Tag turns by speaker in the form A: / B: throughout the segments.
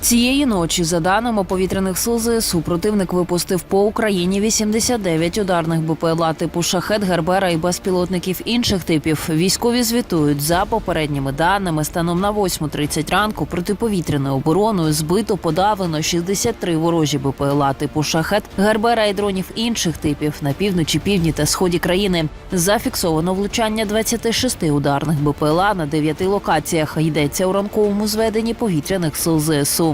A: Цієї ночі, за даними повітряних сил ЗСУ, противник випустив по Україні 89 ударних БПЛА типу шахет, Гербера і безпілотників інших типів. Військові звітують за попередніми даними. Станом на 8.30 ранку протиповітряною обороною збито подавлено 63 ворожі БПЛА типу шахет, Гербера і дронів інших типів на півночі, півдні та сході країни. Зафіксовано влучання 26 ударних БПЛА на 9 локаціях. Йдеться у ранковому зведенні повітряних сил ЗСУ.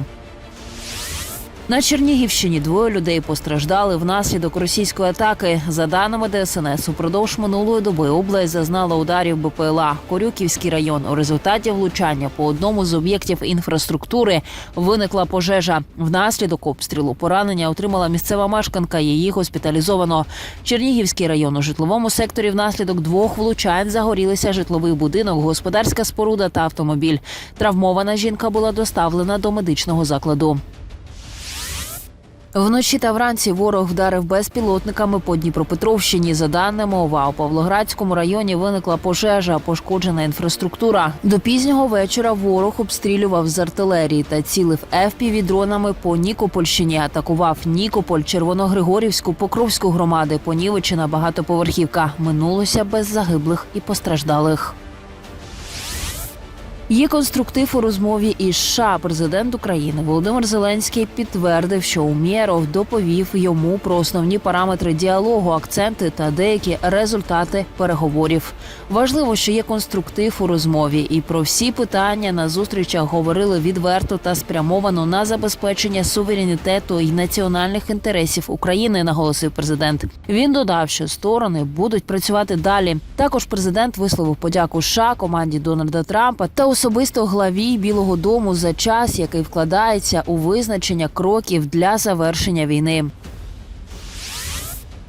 A: На Чернігівщині двоє людей постраждали внаслідок російської атаки. За даними ДСНС, упродовж минулої доби область зазнала ударів БПЛА. Корюківський район у результаті влучання по одному з об'єктів інфраструктури виникла пожежа. Внаслідок обстрілу поранення отримала місцева мешканка. Її госпіталізовано. Чернігівський район у житловому секторі внаслідок двох влучань загорілися житловий будинок, господарська споруда та автомобіль. Травмована жінка була доставлена до медичного закладу. Вночі та вранці ворог вдарив безпілотниками по Дніпропетровщині. За даними ОВА, у Павлоградському районі виникла пожежа, пошкоджена інфраструктура. До пізнього вечора ворог обстрілював з артилерії та цілив fpv дронами по Нікопольщині. Атакував Нікополь, Червоногригорівську, Покровську громади, Понівечина, багатоповерхівка. Минулося без загиблих і постраждалих. Є конструктив у розмові із США. Президент України Володимир Зеленський підтвердив, що Умєров доповів йому про основні параметри діалогу, акценти та деякі результати переговорів. Важливо, що є конструктив у розмові, і про всі питання на зустрічах говорили відверто та спрямовано на забезпечення суверенітету і національних інтересів України. Наголосив президент. Він додав, що сторони будуть працювати далі. Також президент висловив подяку США, команді Дональда Трампа та особисто главі Білого Дому за час, який вкладається у визначення кроків для завершення війни.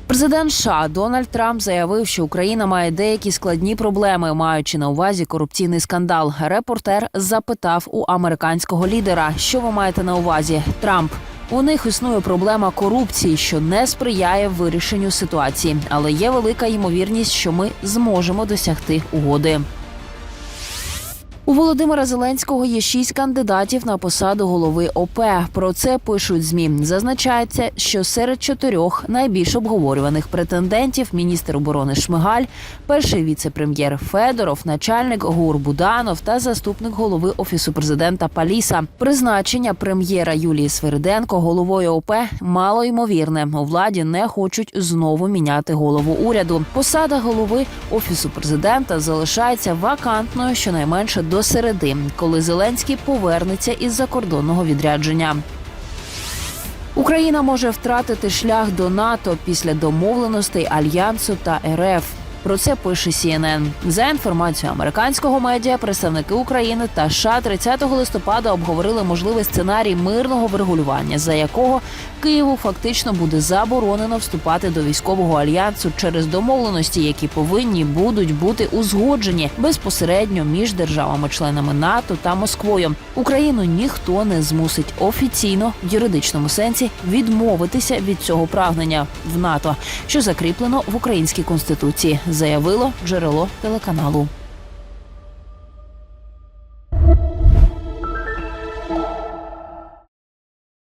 A: Президент США Дональд Трамп заявив, що Україна має деякі складні проблеми, маючи на увазі корупційний скандал. Репортер запитав у американського лідера, що ви маєте на увазі. Трамп. У них існує проблема корупції, що не сприяє вирішенню ситуації, але є велика ймовірність, що ми зможемо досягти угоди. Володимира Зеленського є шість кандидатів на посаду голови ОП. Про це пишуть змі. Зазначається, що серед чотирьох найбільш обговорюваних претендентів міністр оборони Шмигаль, перший віце-прем'єр Федоров, начальник ГУР Буданов та заступник голови офісу президента Паліса. Призначення прем'єра Юлії Свириденко головою ОП мало ймовірне. У владі не хочуть знову міняти голову уряду. Посада голови офісу президента залишається вакантною щонайменше до середи, коли Зеленський повернеться із закордонного відрядження. Україна може втратити шлях до НАТО після домовленостей альянсу та РФ. Про це пише CNN. За інформацією американського медіа, представники України та США 30 листопада обговорили можливий сценарій мирного врегулювання, за якого Києву фактично буде заборонено вступати до військового альянсу через домовленості, які повинні будуть бути узгоджені безпосередньо між державами-членами НАТО та Москвою. Україну ніхто не змусить офіційно в юридичному сенсі відмовитися від цього прагнення в НАТО, що закріплено в українській конституції, заявило джерело телеканалу.